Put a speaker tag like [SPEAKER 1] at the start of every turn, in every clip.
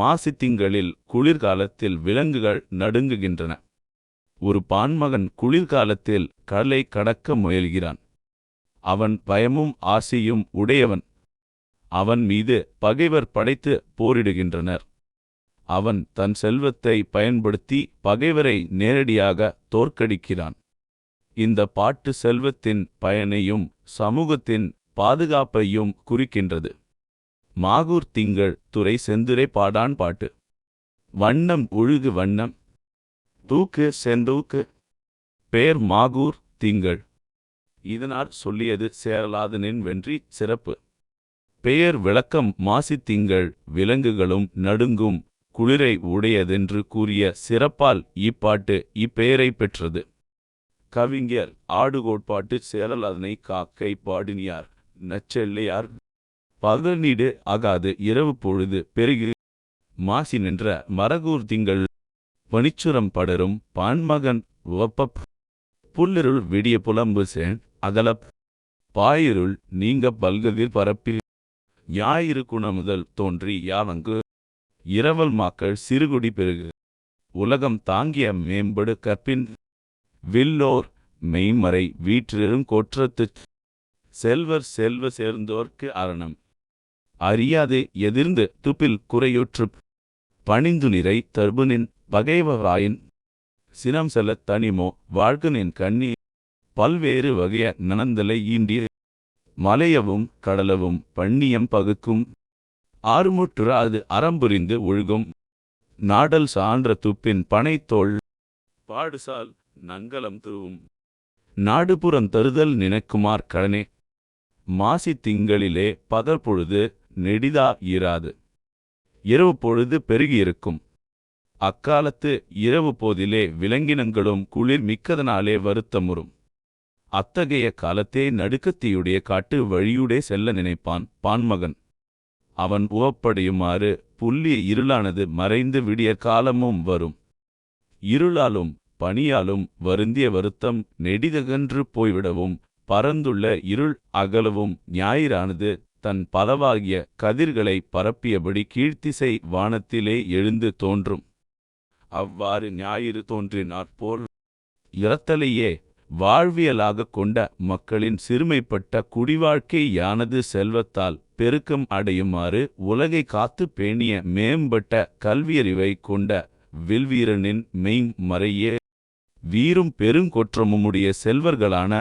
[SPEAKER 1] மாசித்திங்களில் குளிர்காலத்தில் விலங்குகள் நடுங்குகின்றன. ஒரு பான்மகன் குளிர்காலத்தில் கடலை கடக்க முயல்கிறான். அவன் பயமும் ஆசையும் உடையவன். அவன் மீது பகைவர் படைத்து போரிடுகின்றனர். அவன் தன் செல்வத்தை பயன்படுத்தி பகைவரை நேரடியாக தோற்கடிக்கிறான். இந்த பாட்டு செல்வத்தின் பயனையும் சமூகத்தின் பாதுகாப்பையும் குறிக்கின்றது. மாகூர் திங்கள் துறை செந்துரை பாடான் பாட்டு. வண்ணம் ஒழுகு வண்ணம். தூக்கு செந்தூக்கு. பேர் மாகூர் திங்கள். இதனால் சொல்லியது சேரலாதனின் வென்றி சிறப்பு. பெயர் விளக்கம் மாசி திங்கள் விலங்குகளும் நடுங்கும் குளிரை உடையதென்று கூறிய சிறப்பால் இப்பாட்டு இப்பெயரை பெற்றது. கவிஞர் ஆடுகோட்பாட்டு சேரலாதனை காக்கை பாடினியார் நச்செல்லையார் பகல்நீடு ஆகாது இரவு பொழுது பெருகு. மாசி நின்ற மரகூர் திங்கள் பனிச்சுரம் படரும் பான்மகன் உவப்பப். புல்லிருள் விடிய புலம்பு சேன் அகலப். பாயிருள் நீங்க பல்கதிர் பரப்பி ஞாயிறு குணமுதல் தோன்றி யாவங்கு. இரவல் மாக்கள் சிறுகுடி பெருகு. உலகம் தாங்கிய மேம்படு கற்பின். வில்லோர் மெய்மறை வீற்றிருங் கொற்றத்துச். செல்வர் செல்வ சேர்ந்தோர்க்கு அரணம். அறியாதே எதிர்ந்து துப்பில் குறையுற்றுப் பணிந்து நிறை தர்புனின் பகைவராயின் சினம் செல்லத் தனிமோ வாழ்கனின் கண்ணி பல்வேறு வகைய நனந்தலை ஈண்டிய மலையவும் கடலவும் பண்ணியம் பகுக்கும் ஆறுமுற்றுராது அறம்புரிந்து ஒழுகும் நாடல் சான்ற துப்பின் பனைத்தோள் பாடுசால் நங்கலம் தூவும் நாடுபுறம் தருதல் நினைக்குமார் கடனே மாசி திங்களிலே பதற்பொழுது நெடிதா இராது. இரவு பொழுது பெருகியிருக்கும் அக்காலத்து இரவு போதிலே விலங்கினங்களும் குளிர் மிக்கதனாலே வருத்தமுறும். அத்தகைய காலத்தே நடுக்கத்தியுடைய காட்டு வழியூடே செல்ல நினைப்பான் பான்மகன். அவன் உவப்படையுமாறு புல்லிய இருளானது மறைந்து விடிய காலமும் வரும். இருளாலும் பனியாலும் வருந்திய வருத்தம் நெடிதகன்று போய்விடவும் பரந்துள்ள இருள் அகலவும் ஞாயிறானது தன் பலவாகிய கதிர்களை பரப்பியபடி கீழ்த்திசை வானத்திலே எழுந்து தோன்றும். அவ்வாறு ஞாயிறு தோன்றினாற்போல் இறத்தலையே வாழ்வியலாகக் கொண்ட மக்களின் சிறுமைப்பட்ட குடிவாழ்க்கை யானது செல்வத்தால் பெருக்கம் அடையுமாறு உலகை காத்து பேணிய மேம்பட்ட கல்வியறிவை கொண்ட வில்வீரனின் மெய் மறையே வீரும் பெருங்கொற்றமுமுடைய செல்வர்களான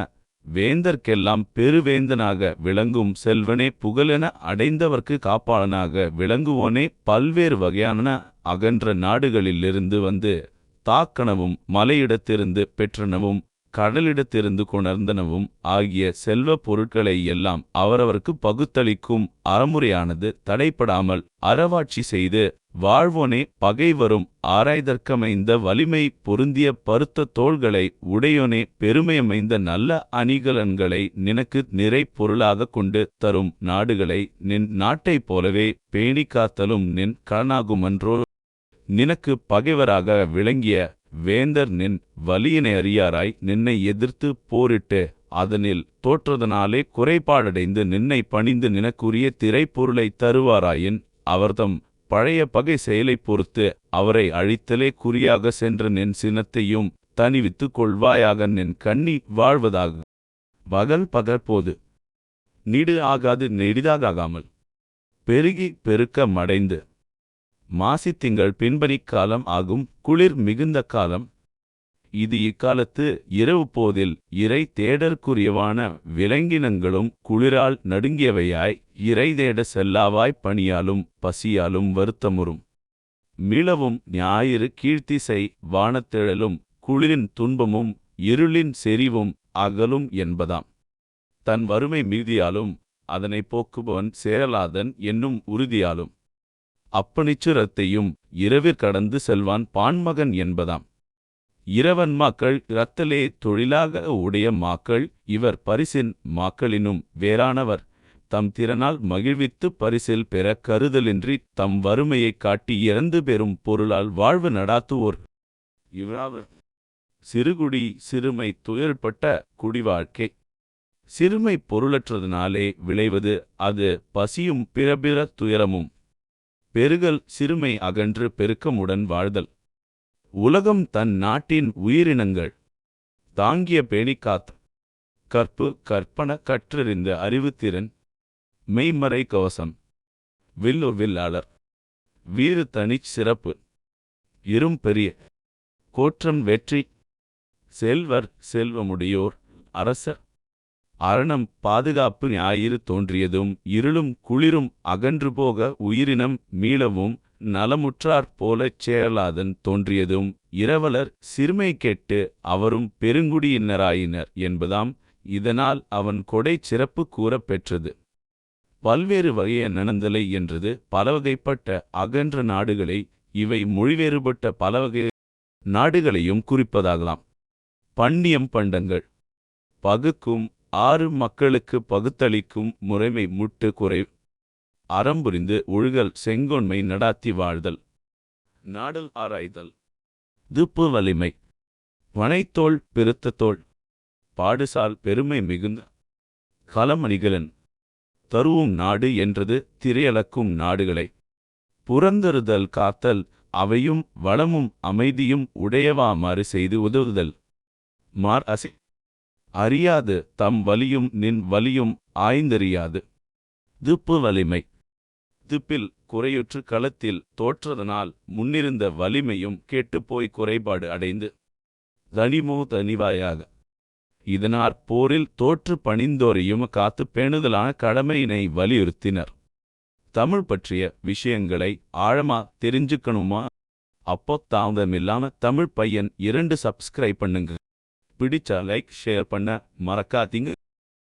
[SPEAKER 1] வேந்தர்க்கெல்லாம் பெருவேந்தனாக விளங்கும் செல்வனே புகழென அடைந்தவர்க்கு காப்பாளனாக விளங்குவோனே பல்வேறு வகையான அகன்ற நாடுகளிலிருந்து வந்து தாக்கனவும் மலையிடத்திருந்து பெற்றனவும் கடலிடத்திருந்து கொணர்ந்தனவும் ஆகிய செல்வ பொருட்களை எல்லாம் அவரவர்க்கு பகுத்தளிக்கும் அறமுறையானது தடைப்படாமல் அறவாட்சி செய்து வாழ்வோனே பகைவரும் ஆராய்தற்கமைந்த வலிமை பொருந்திய பருத்த தோள்களை உடையோனே பெருமையமைந்த நல்ல அணிகலன்களை நினக்கு நிறை பொருளாக கொண்டு தரும் நாடுகளை நின் நாட்டைப் போலவே பேணி காத்தலும் நின் கடனாகுமன்றோ நினக்கு பகைவராக விளங்கிய வேந்தர் நின் வலியினை அறியாராய் நின்னை எதிர்த்து போரிட்டு அதனில் தோற்றதனாலே குறைபாடடைந்து நின்னை பணிந்து நினக்குரிய திரைப்பொருளை தருவாராயின் அவர்தம் பழைய பகை செயலைப் பொறுத்து அவரை அழித்தலே குறியாக சென்ற நின் சினத்தையும் தணிவித்துக் கொள்வாயாக நின் கண்ணி வாழ்வதாக. பகல் பகற்போது நீடு ஆகாது நெடிதாகாமல் பெருகி பெருக்க மடைந்து மாசித்திங்கள் பின்பனிக் காலம் ஆகும் குளிர் மிகுந்த காலம் இது இக்காலத்து இரவு போதில் இறை தேடற்குரியவான விலங்கினங்களும் குளிரால் நடுங்கியவையாய் இறை தேட செல்லாவாய் பணியாலும் பசியாலும் வருத்தமுறும். மிளவும் ஞாயிறு கீழ்த்திசை வானத்திழலும் குளிரின் துன்பமும் இருளின் செறிவும் அகலும் என்பதாம். தன் வறுமை மிகுதியாலும் அதனை போக்குபவன் சேரலாதன் என்னும் உறுதியாலும். அப்பனிச்சுரத்தையும் இரவிற் கடந்து செல்வான் பான்மகன் என்பதாம். இரவன் மாக்கள் இரத்தலே தொழிலாக உடைய மாக்கள் இவர் பரிசின் மாக்களினும் வேறானவர். தம் திறனால் மகிழ்வித்து பரிசில் பெற கருதலின்றி தம் வறுமையைக் காட்டி இறந்து பெறும் பொருளால் வாழ்வு நடாத்துவோர். இவராவர் சிறுகுடி சிறுமை துயர்பட்ட குடிவாழ்க்கை. சிறுமை பொருளற்றதனாலே விளைவது அது பசியும் பிறபிற துயரமும். பெருகல் சிறுமை அகன்று பெருக்கமுடன் வாழ்தல். உலகம் தன் நாட்டின் உயிரினங்கள். தாங்கிய பேணிக்காத். கற்பு கற்பன கற்றறிந்த அறிவுத்திறன். மெய்மறை கவசம். வில்லு வில்லாளர். வீறு தனிச் சிறப்பு. இரும் பெரிய. கோற்றம் வெற்றி. செல்வர் செல்வமுடையோர் அரசர். அரணம் பாதுகாப்பு ஞாயிறு தோன்றியதும் இருளும் குளிரும் அகன்று போக உயிரினம் மீளவும் நலமுற்றார் போலச் சேரலாதன் தோன்றியதும் இரவலர் சிறுமை கெட்டு அவரும் பெருங்குடியினராயினர் என்பதாம் இதனால் அவன் கொடை சிறப்பு கூறப் பெற்றது. பல்வேறு வகைய நனந்தலை என்றது பலவகைப்பட்ட அகன்ற நாடுகளை இவை மொழிவேறுபட்ட பலவகை நாடுகளையும் குறிப்பதாகலாம். பண்ணியம் பண்டங்கள். பகுக்கும் ஆறு மக்களுக்கு பகுத்தளிக்கும் முறைமை முட்டு குறை அறம்புரிந்து ஒழுகல் செங்கோன்மை நடாத்தி வாழ்தல். நாடல் ஆராய்தல். துப்பு வலிமை. வனைத்தோள் பெருத்தத்தோள் பாடுசால் பெருமை மிகுந்த. கலமணிகளன் தருவும் நாடு என்றது திரையளக்கும் நாடுகளை. புறந்தருதல் காத்தல் அவையும் வளமும் அமைதியும் உடையவாமாறு செய்து உதவுதல். மார் அசை. அறியாது தம் வலியும் நின் வலியும் ஆய்ந்தறியாது. துப்பு வலிமை. திப்பில் குறையுற்று களத்தில் தோற்றதனால் முன்னிருந்த வலிமையும் கெட்டுப்போய் குறைபாடு அடைந்து தனிமோ தனிவாயாக. இதனாற் போரில் தோற்று பணிந்தோரையும் காத்து பேணுதலான கடமையினை வலியுறுத்தினர். தமிழ் பற்றிய விஷயங்களை ஆழமா தெரிஞ்சுக்கணுமா? அப்போ தாமதமில்லாம தமிழ் பையன் இரண்டு சப்ஸ்கிரைப் பண்ணுங்க. பிடிச்சா லைக் ஷேர் பண்ண மறக்காதீங்க.